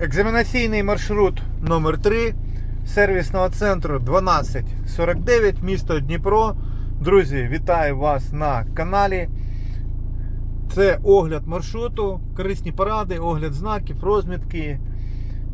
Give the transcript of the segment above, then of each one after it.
Екзаменаційний маршрут номер 3 сервісного центру 1249, місто Дніпро. Друзі, вітаю вас на каналі. Це огляд маршруту, корисні поради, огляд знаків, розмітки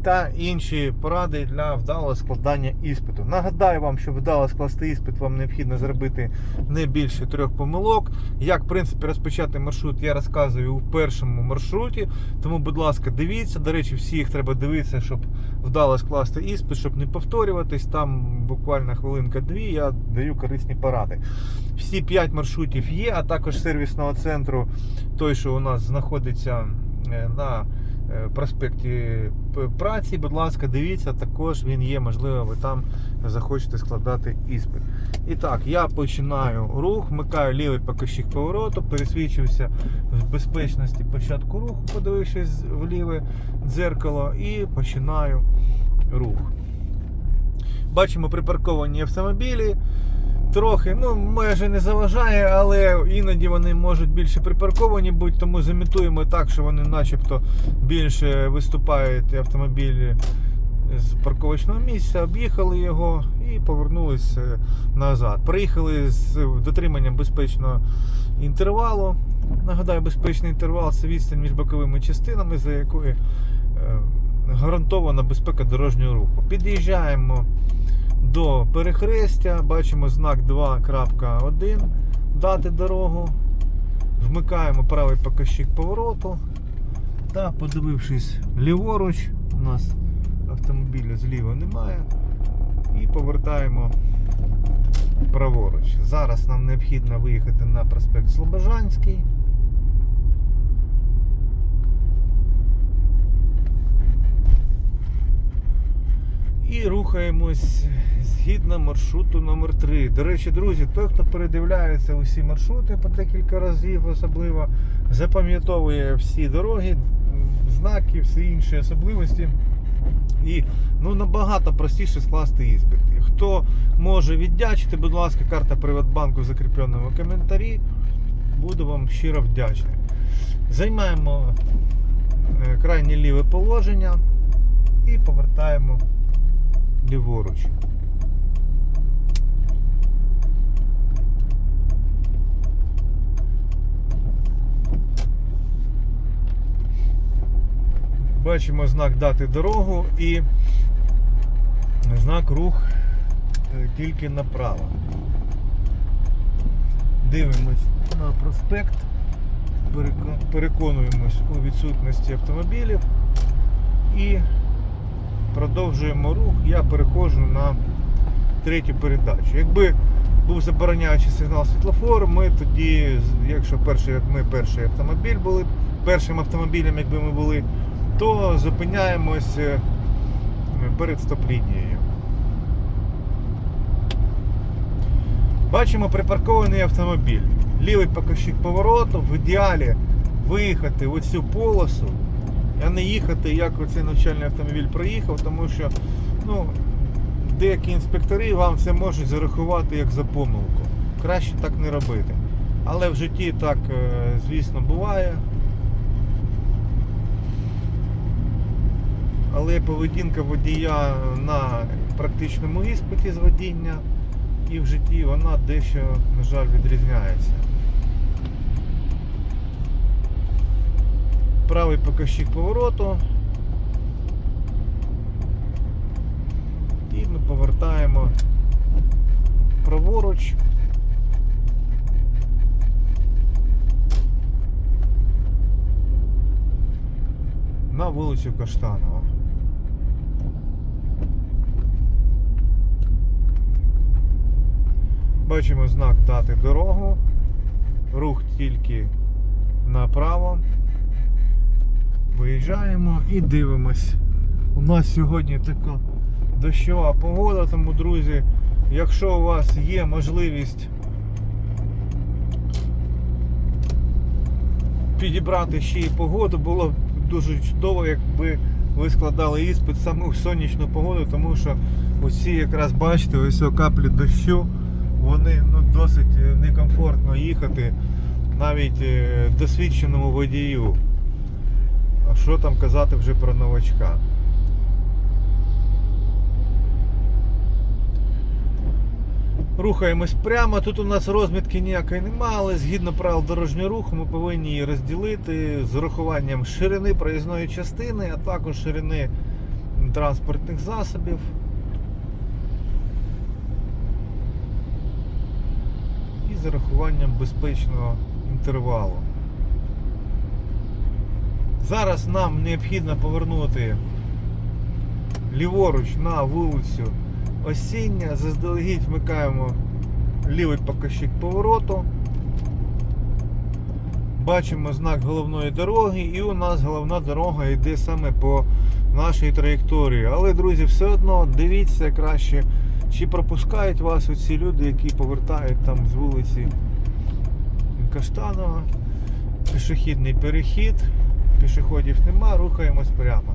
та інші поради для вдалого складання іспиту. Нагадаю вам, щоб вдало скласти іспит, вам необхідно зробити не більше трьох помилок. Як в принципі розпочати маршрут, я розказую у першому маршруті. Тому, будь ласка, дивіться. До речі, всі їх треба дивитися, щоб вдало скласти іспит, щоб не повторюватись. Там буквально хвилинка-дві я даю корисні поради. Всі п'ять маршрутів є, а також сервісного центру, той, що у нас знаходиться е, на проспекті праці. Будь ласка, дивіться, також він є. Можливо, ви там захочете складати іспит. І так, я починаю рух, вмикаю лівий покажчик повороту, пересвідчився в безпечності початку руху, подивившись в ліве дзеркало, і починаю рух. Бачимо припарковані автомобілі. Трохи, ну майже не заважає, але іноді вони можуть більше припарковані бути, тому замітуємо так, що вони начебто більше виступають автомобілі з парковочного місця, об'їхали його і повернулись е, назад. Приїхали з дотриманням безпечного інтервалу. Нагадаю, безпечний інтервал це відстань між боковими частинами, за якою е, гарантована безпека дорожнього руху. Під'їжджаємо до перехрестя, бачимо знак 2.1, дати дорогу. Вмикаємо правий показчик повороту. Та подивившись ліворуч, у нас автомобіля зліва немає. І повертаємо праворуч. Зараз нам необхідно виїхати на проспект Слобожанський. І рухаємось згідно маршруту номер 3 До речі, друзі, той, хто передивляється усі маршрути по декілька разів, особливо запам'ятовує всі дороги, знаки, всі інші особливості. І ну, набагато простіше скласти іспит. І Хто може віддячити, будь ласка, карта Приватбанку в закріпленому коментарі. Буду вам щиро вдячний. Займаємо е, крайнє ліве положення і повертаємо ліворуч. Бачимо знак дати дорогу і знак рух е, тільки направо. Дивимось на проспект, переконуємось у відсутності автомобілів і продовжуємо рух. Я переходжу на третю передачу. Якби був забороняючий сигнал світлофору, ми тоді, якщо перший, ми перший автомобіль були, першим автомобілем, якби ми були, то зупиняємось е, перед стоп-лінією. Бачимо припаркований автомобіль. Лівий покажчик повороту, в ідеалі виїхати в оцю полосу, а не їхати, як оцей навчальний автомобіль проїхав, тому що ну, деякі інспектори вам це можуть зарахувати як за помилку. Краще так не робити. Але в житті так, е, звісно, буває. Але поведінка водія на практичному іспиті з водіння і в житті вона дещо, на жаль, відрізняється. Правий показчик повороту. І ми повертаємо праворуч. На вулицю Каштанова. Бачимо знак дати дорогу. Рух тільки направо. Виїжджаємо і дивимось. У нас сьогодні така дощова погода, тому, друзі, якщо у вас є можливість підібрати ще й погоду, було б дуже чудово, якби ви складали іспит саме у сонячну погоду, тому що усі якраз бачите, ось о каплі дощу, вони ну, досить е, некомфортно їхати навіть е, досвідченому водію. Що там казати вже про новачка? Рухаємось прямо. Тут у нас розмітки ніякої немає, але згідно правил дорожнього руху ми повинні її розділити з урахуванням ширини проїзної частини, а також ширини транспортних засобів. І з урахуванням безпечного інтервалу. Зараз нам необхідно повернути ліворуч на вулицю Осіння. Заздалегідь вмикаємо лівий покажчик повороту. Бачимо знак головної дороги, і у нас головна дорога йде саме по нашій траєкторії. Але, друзі, все одно дивіться краще, чи пропускають вас оці люди, які повертають там з вулиці Каштанова. Пішохідний перехід, пішоходів нема, рухаємось прямо.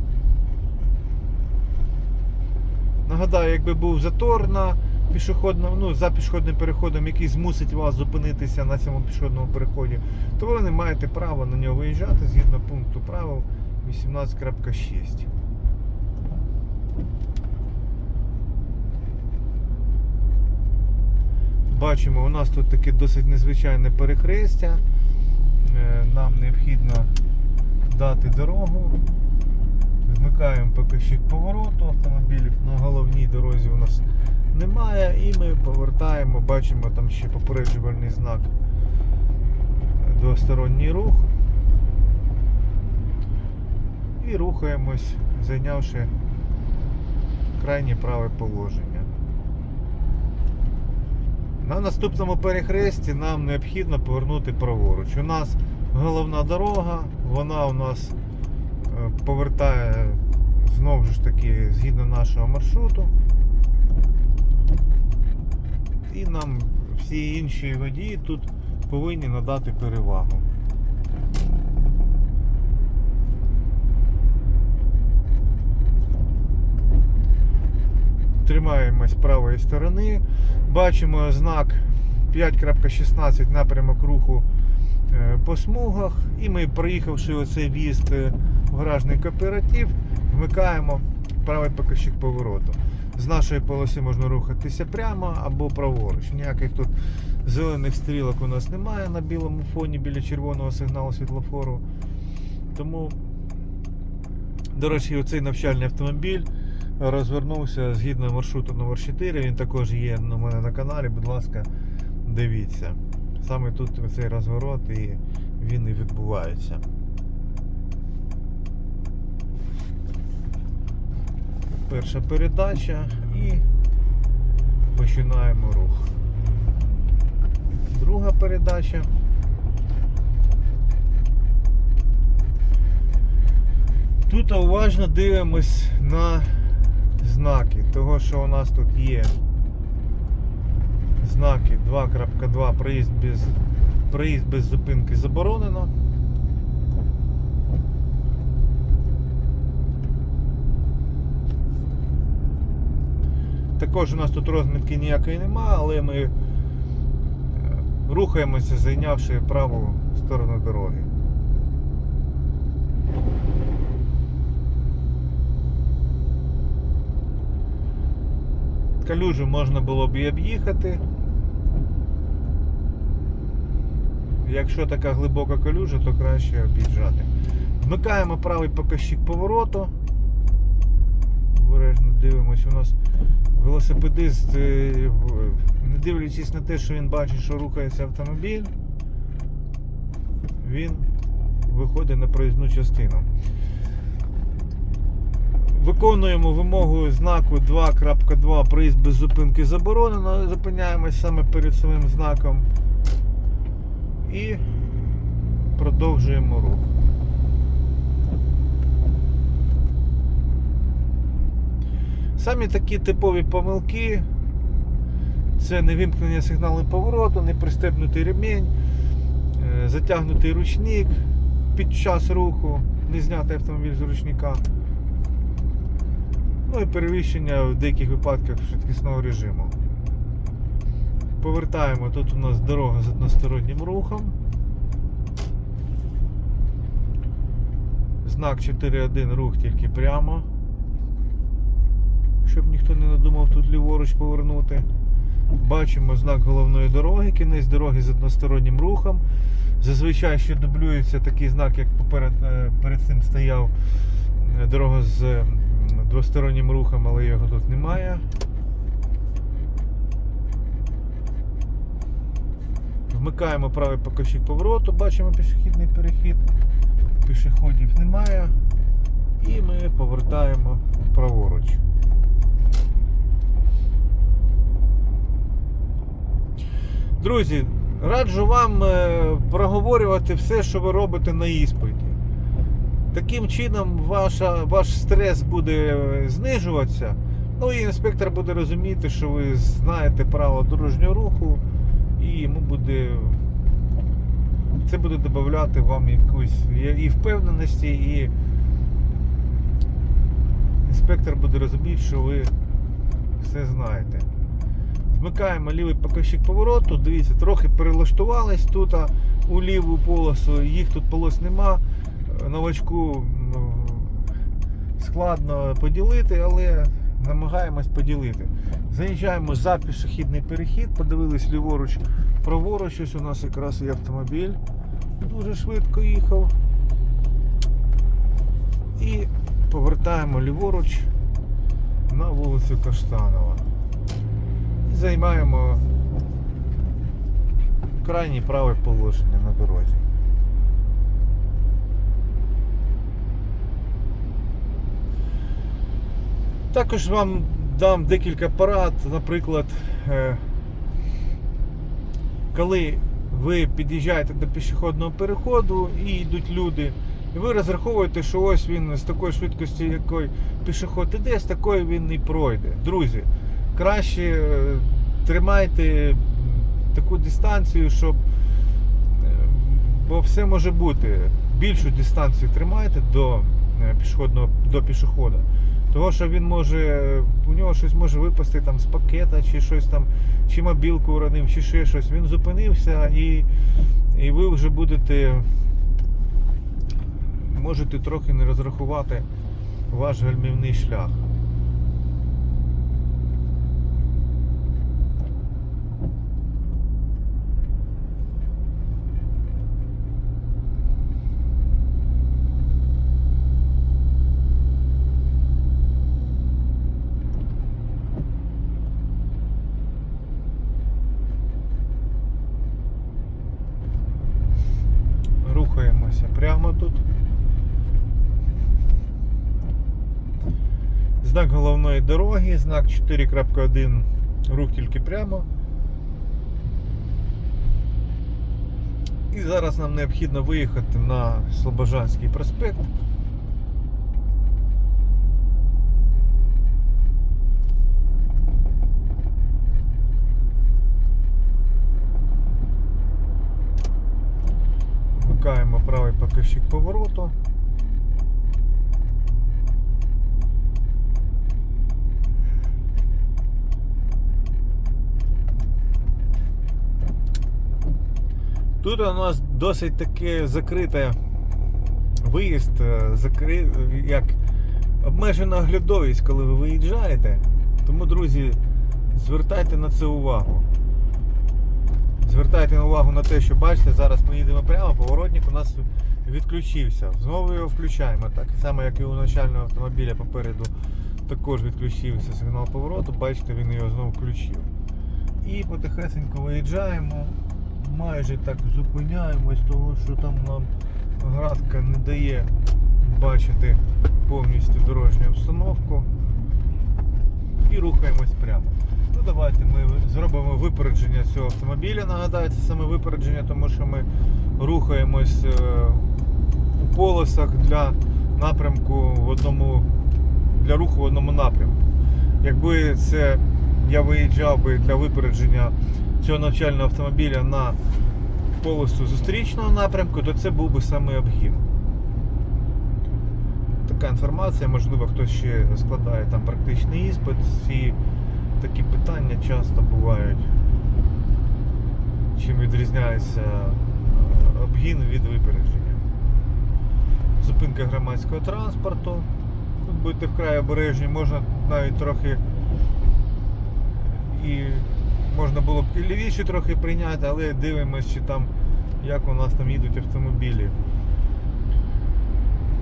Нагадаю, якби був затор на пішохідному, ну, за пішохідним переходом, який змусить вас зупинитися на цьому пішохідному переході, то ви не маєте права на нього виїжджати згідно пункту правил 18.6. Бачимо, у нас тут таке досить незвичайне перехрестя. Е, Нам необхідно дати дорогу. Вмикаємо показчик повороту автомобілів. На головній дорозі у нас немає. І ми повертаємо, бачимо там ще попереджувальний знак двосторонній рух. І рухаємось, зайнявши крайнє праве положення. На наступному перехресті нам необхідно повернути праворуч. У нас головна дорога, вона у нас е, повертає знову ж таки згідно нашого маршруту. І нам всі інші водії тут повинні надати перевагу. Тримаємось правої сторони. Бачимо знак 5.16 напрямок руху по смугах. І ми, проїхавши оцей в'їзд е, в гаражний кооператив, вмикаємо правий показчик повороту. З нашої полоси можна рухатися прямо або праворуч. Ніяких тут зелених стрілок у нас немає на білому фоні біля червоного сигналу світлофору. Тому, до речі, оцей навчальний автомобіль розвернувся згідно маршруту номер 4 Він також є у мене на каналі, будь ласка, дивіться. Саме тут цей розворот і він і відбувається. Перша передача і починаємо рух. Друга передача. Тут уважно дивимось на знаки, того що у нас тут є знаки 2.2 проїзд без, проїзд без зупинки заборонено. Також у нас тут розмітки ніякої немає, але ми е, рухаємося, зайнявши праву сторону дороги. Калюжу можна було б і об'їхати. Якщо така глибока калюжа, то краще об'їжджати. Вмикаємо правий показчик повороту. Обережно дивимось, у нас велосипедист, е, не дивлячись на те, що він бачить, що рухається автомобіль, він виходить на проїзну частину. Виконуємо вимогу знаку 2.2 проїзд без зупинки заборонено. Зупиняємось саме перед самим знаком і продовжуємо рух. Самі такі типові помилки це невимкнення сигналу повороту, непристебнутий ремінь, е, затягнутий ручник під час руху, не зняти автомобіль з ручника. Ну і перевищення в деяких випадках швидкісного режиму. Повертаємо, тут у нас дорога з одностороннім рухом. Знак 4.1 рух тільки прямо. Щоб ніхто не надумав тут ліворуч повернути. Бачимо знак головної дороги, кінець дороги з одностороннім рухом. Зазвичай ще дублюється такий знак, як поперед, е, перед цим стояв е, дорога з двостороннім рухом, але його тут немає. Вмикаємо правий покажчик повороту, бачимо пішохідний перехід, пішоходів немає. І ми повертаємо праворуч. Друзі, раджу вам е, проговорювати все, що ви робите на іспиті. Таким чином ваша, ваш стрес буде знижуватися. Ну і інспектор буде розуміти, що ви знаєте правила дорожнього руху, і йому буде. Це буде додати вам якусь і впевненості, і інспектор буде розуміти, що ви все знаєте. Вмикаємо лівий покажчик повороту. Дивіться, трохи перелаштувались тут у ліву полосу. Їх тут полос нема. Новачку складно поділити, але намагаємось поділити. Заїжджаємо за пішохідний перехід, подивились ліворуч, праворуч. Ось у нас якраз є автомобіль. Дуже швидко їхав. І повертаємо ліворуч на вулицю Каштанова і займаємо крайнє праве положення на дорозі. Також вам дам декілька порад, наприклад, е, коли ви під'їжджаєте до пішохідного переходу і йдуть люди, і ви розраховуєте, що ось він з такої швидкості, якої пішохід іде, з такої він і пройде. Друзі, краще е, тримайте таку дистанцію, щоб. е, Бо все може бути. Більшу дистанцію тримайте до пішохідного до пішохода. Того, що він може, у нього щось може випасти там з пакета, чи щось там, чи мобілку уронив, чи ще щось. Він зупинився і, і ви вже будете можете трохи не розрахувати ваш гальмівний шлях. Рухаємося прямо тут. Головної дороги, знак 4.1, рух тільки прямо. І зараз нам необхідно виїхати на Слобожанський проспект. Вмикаємо правий покажчик повороту. Тут у нас досить таке закрите виїзд, е, закри... як обмежена оглядовість, коли ви виїжджаєте. Тому, друзі, звертайте на це увагу. Звертайте увагу на те, що бачите, зараз ми їдемо прямо, поворотник у нас відключився. Знову його включаємо так. Саме як і у начального автомобіля попереду також відключився сигнал повороту, бачите, він його знову включив. І потихесенько виїжджаємо, майже так зупиняємось, того що там нам градка не дає бачити повністю дорожню обстановку. І рухаємось прямо. Ну давайте ми зробимо випередження цього автомобіля. Нагадаю, це саме випередження, тому що ми рухаємось е, у полосах для напрямку в одному для руху в одному напрямку. Якби це я виїжджав би для випередження цього навчального автомобіля на полосу зустрічного напрямку, то це був би саме обгін. Така інформація, можливо, хтось ще складає там практичний іспит. Ці такі питання часто бувають. Чим відрізняється е, обгін від випередження. зупинка громадського транспорту. Тут будьте вкрай обережні, можна навіть трохи і можна було б і лівіше трохи прийняти, але дивимося, чи там, як у нас там їдуть автомобілі.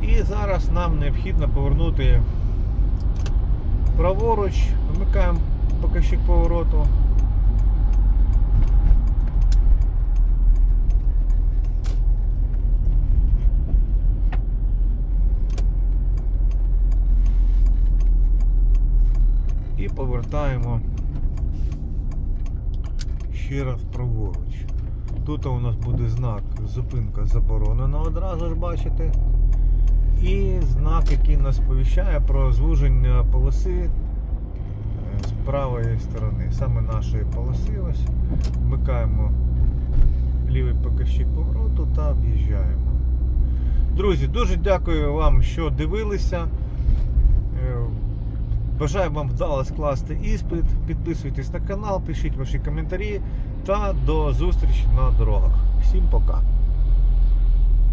І зараз нам необхідно повернути праворуч, вмикаємо показчик повороту. І повертаємо ще раз праворуч. Тут у нас буде знак зупинка заборонена одразу ж бачите. І знак, який нас сповіщає про звуження полоси е, з правої сторони, саме нашої полоси. Ось вмикаємо лівий показчик повороту та об'їжджаємо. Друзі, дуже дякую вам, що дивилися. Бажаю вам вдало скласти іспит. Підписуйтесь на канал, пишіть ваші коментарі та до зустрічі на дорогах. Всім пока!